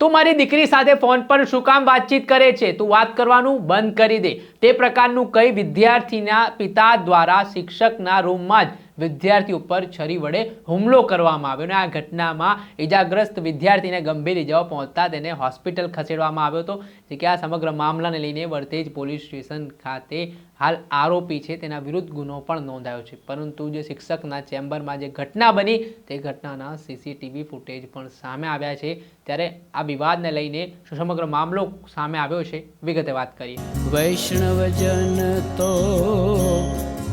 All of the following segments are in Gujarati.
તું મારી દીકરી સાથે ફોન પર શું કામ વાતચીત કરે છે? તું વાત કરવાનું બંધ કરી દે. તે પ્રકારનું કઈ વિદ્યાર્થીના પિતા દ્વારા શિક્ષકના રૂમમાં જ વિદ્યાર્થી ઉપર છરી વડે હુમલો કરવામાં આવ્યો અને આ ઘટનામાં ઇજાગ્રસ્ત વિદ્યાર્થીને ગંભીર ઇજાઓ પહોંચતા તેને હોસ્પિટલ ખસેડવામાં આવ્યો હતો, જે કે આ સમગ્ર મામલાને લઈને વર્તેજ પોલીસ સ્ટેશન ખાતે હાલ આરોપી છે. તેના વિરુદ્ધ ગુનો પણ નોંધાયો છે. પરંતુ જે શિક્ષકના ચેમ્બરમાં જે ઘટના બની, તે ઘટનાના સીસીટીવી ફૂટેજ પણ સામે આવ્યા છે. ત્યારે આ વિવાદને લઈને સમગ્ર મામલો સામે આવ્યો છે. વિગતે વાત કરીએ. વૈષ્ણવજન તો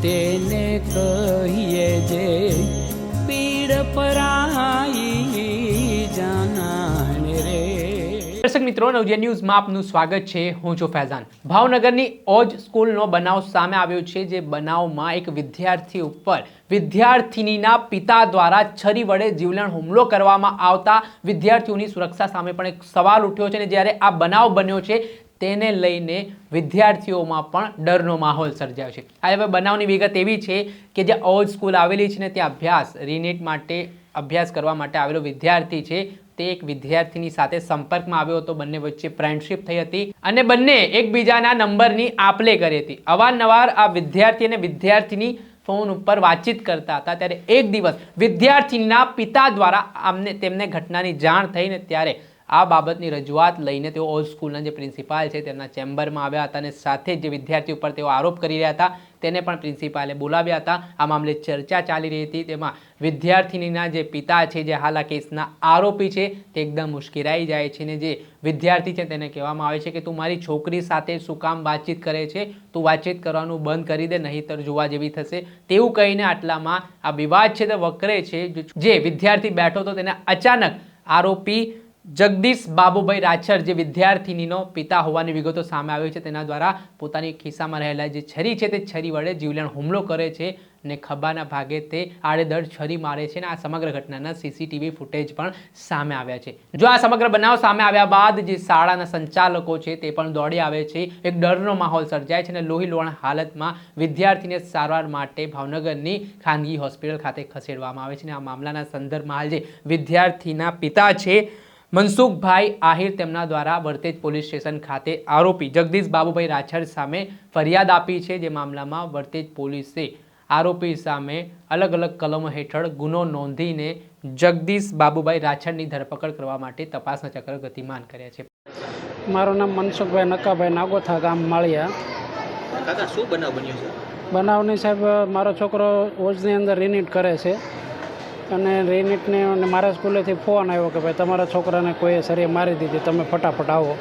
તેને કહીએ જે પીડ પરાઈ જાનાને રે. દર્શક મિત્રો નવજે ન્યૂઝમાં આપનું સ્વાગત છે. હું છું ફૈઝાન. ભાવનગરની ઓજ સ્કૂલનો બનાવ સામે આવ્યો છે, જે બનાવમાં એક વિદ્યાર્થી ઉપર વિદ્યાર્થિનીના પિતા દ્વારા છરી વડે જીવલેણ હુમલો કરવામાં આવતા વિદ્યાર્થીઓની સુરક્ષા સામે પણ એક સવાલ ઉઠ્યો છે અને જ્યારે આ બનાવ બન્યો છે તેને લઈને વિદ્યાર્થીઓમાં પણ ડરનો માહોલ સર્જાયો છે. આ હવે બનાવની વિગત એવી છે કે જે ઓલ્ડ સ્કૂલ આવેલી છે ને ત્યાં અભ્યાસ રીનેટ માટે અભ્યાસ કરવા માટે આવેલો વિદ્યાર્થી છે, તે એક વિદ્યાર્થીની સાથે સંપર્કમાં આવ્યો હતો, બંને વચ્ચે ફ્રેન્ડશિપ થઈ હતી અને બંને એકબીજાના નંબરની આપલે કરી હતી. અવારનવાર આ વિદ્યાર્થી અને વિદ્યાર્થીની ફોન ઉપર વાતચીત કરતા હતા, ત્યારે એક દિવસ વિદ્યાર્થીના પિતા દ્વારા આમને, તેમને ઘટનાની જાણ થઈને ત્યારે આ બાબતની રજૂઆત લઈને તેઓ ઓલ્ડ સ્કૂલના જે પ્રિન્સિપાલ છે તેમના ચેમ્બરમાં આવ્યા હતા અને સાથે જ વિદ્યાર્થી ઉપર તેઓ આરોપ કરી રહ્યા હતા, તેને પણ પ્રિન્સિપાલે બોલાવ્યા હતા. આ મામલે ચર્ચા ચાલી રહી હતી. તેમાં વિદ્યાર્થીનીના જે પિતા છે, જે હાલ આ કેસના આરોપી છે, તે એકદમ મુશ્કેરાઈ જાય છે ને જે વિદ્યાર્થી છે તેને કહેવામાં આવે છે કે, તું મારી છોકરી સાથે શું કામ વાતચીત કરે છે? તું વાતચીત કરવાનું બંધ કરી દે, નહીંતર જોવા જેવી થશે. તેવું કહીને આટલામાં આ વિવાદ છે તે વકરે છે, જે વિદ્યાર્થી બેઠો હતો, તેને અચાનક આરોપી જગદીશ બાબુભાઈ રાછર જે વિદ્યાર્થિનીનો પિતા હોવાની વિગતો સામે આવી છે, તેના દ્વારા પોતાની ખિસ્સામાં રહેલા જે છરી છે, તે છરી વડે જીવલેણ હુમલો કરે છે ને ખભાના ભાગે તે આડેધડ છરી મારે છે અને આ સમગ્ર ઘટનાના સીસીટીવી ફૂટેજ પણ સામે આવ્યા છે. જો આ સમગ્ર બનાવ સામે આવ્યા બાદ જે શાળાના સંચાલકો છે, તે પણ દોડી આવે છે. એક ડરનો માહોલ સર્જાય છે અને લોહી લોણ હાલતમાં વિદ્યાર્થીને સારવાર માટે ભાવનગરની ખાનગી હોસ્પિટલ ખાતે ખસેડવામાં આવે છે અને આ મામલાના સંદર્ભમાં હાલ જે વિદ્યાર્થીના પિતા છે મનસુખભાઈ આહિર તેમના દ્વારા વર્તેજ પોલીસ સ્ટેશન ખાતે આરોપી જગદીશ બાબુભાઈ રાછડ સામે ફરિયાદ આપી છે. જે મામલામાં વર્તેજ પોલીસે આરોપી સામે અલગ અલગ કલમો હેઠળ ગુનો નોંધીને જગદીશ બાબુભાઈ રાછડની ધરપકડ કરવા માટે તપાસના ચક્ર ગતિમાન કર્યા છે. મારું નામ મનસુખભાઈ નકાભાઈ નાગોથા ગામ માળિયા. શું બનાવ બન્યો છે? બનાવની સાહેબ મારો છોકરો ઓજની અંદર રિનિટ કરે છે. અને રિનિટને મારા સ્કૂલેથી ફોન આવ્યો કે ભાઈ તમારા છોકરાને કોઈએ સરીએ મારી દીધી, તમે ફટાફટ આવો.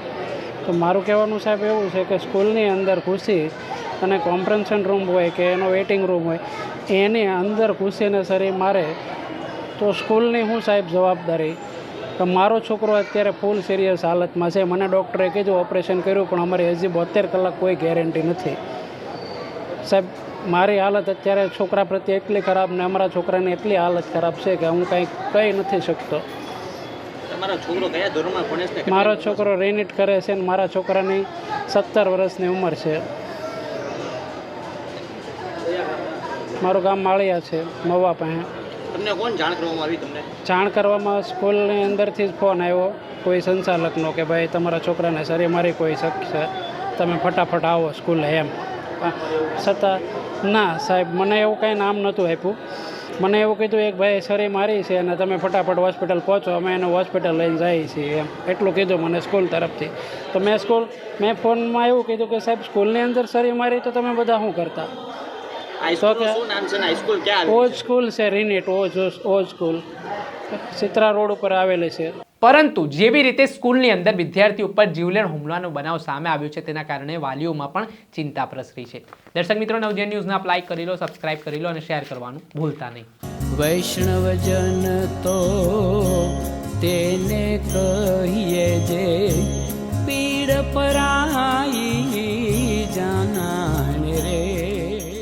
તો મારું કહેવાનું સાહેબ એવું છે કે સ્કૂલની અંદર ઘૂસી અને કોમ્પ્રેન્શન રૂમ હોય કે એનો વેઇટિંગ રૂમ હોય, એની અંદર ઘૂસીને સરી મારે, તો સ્કૂલની હું સાહેબ જવાબદારી? કે મારો છોકરો અત્યારે ફૂલ સિરિયસ હાલતમાં છે. મને ડૉક્ટરે કીધું ઓપરેશન કર્યું, પણ અમારી હજી બોતેર કલાક કોઈ ગેરંટી નથી. સાહેબ મારી હાલત અત્યારે છોકરા પ્રત્યે એટલી ખરાબ ને અમારા છોકરાની એટલી હાલત ખરાબ છે કે હું કંઈ કહી નથી શકતો. છે? મારો છોકરો રેનિટ કરે છે ને મારા છોકરાની સત્તર વર્ષની ઉંમર છે. મારું ગામ માળિયા છે મવા પાસે. જાણ કરવામાં આવી તમને? જાણ કરવામાં સ્કૂલની અંદરથી જ ફોન આવ્યો કોઈ સંચાલકનો કે ભાઈ તમારા છોકરાને સરી મારી કોઈ શકશે તમે ફટાફટ આવો સ્કૂલે એમ. છતાં ના સાહેબ મને એવું કાંઈ નામ નહોતું આપ્યું. મને એવું કીધું એક ભાઈ સરી મારી છે અને તમે ફટાફટ હોસ્પિટલ પહોંચો અમે એને હોસ્પિટલ લઈને જઈએ છીએ. એમ. એટલું કીધું મને સ્કૂલ તરફથી. તો મેં સ્કૂલ મેં ફોનમાં એવું કીધું કે સાહેબ સ્કૂલની અંદર સરી મારી તો તમે બધા શું કરતા? કે- ઓજ સ્કૂલ છે રિનેટ ઓજ ઓજ સ્કૂલ. સિત્રા રોડ ઉપર આવેલી છે. પરંતુ જેવી રીતે સ્કૂલની અંદર વિદ્યાર્થી ઉપર જીવલેણ હુમલાનો બનાવ સામે આવ્યો છે, તેના કારણે વાલીઓમાં પણ ચિંતા પ્રસરી છે. દર્શક મિત્રો નવજે ન્યૂઝને આપ લાઇક કરી લો સબસ્ક્રાઇબ કરી લો અને શેર કરવાનું ભૂલતા નહીં. વૈષ્ણવજન તો તેને કહીએ જે, પીડ પરા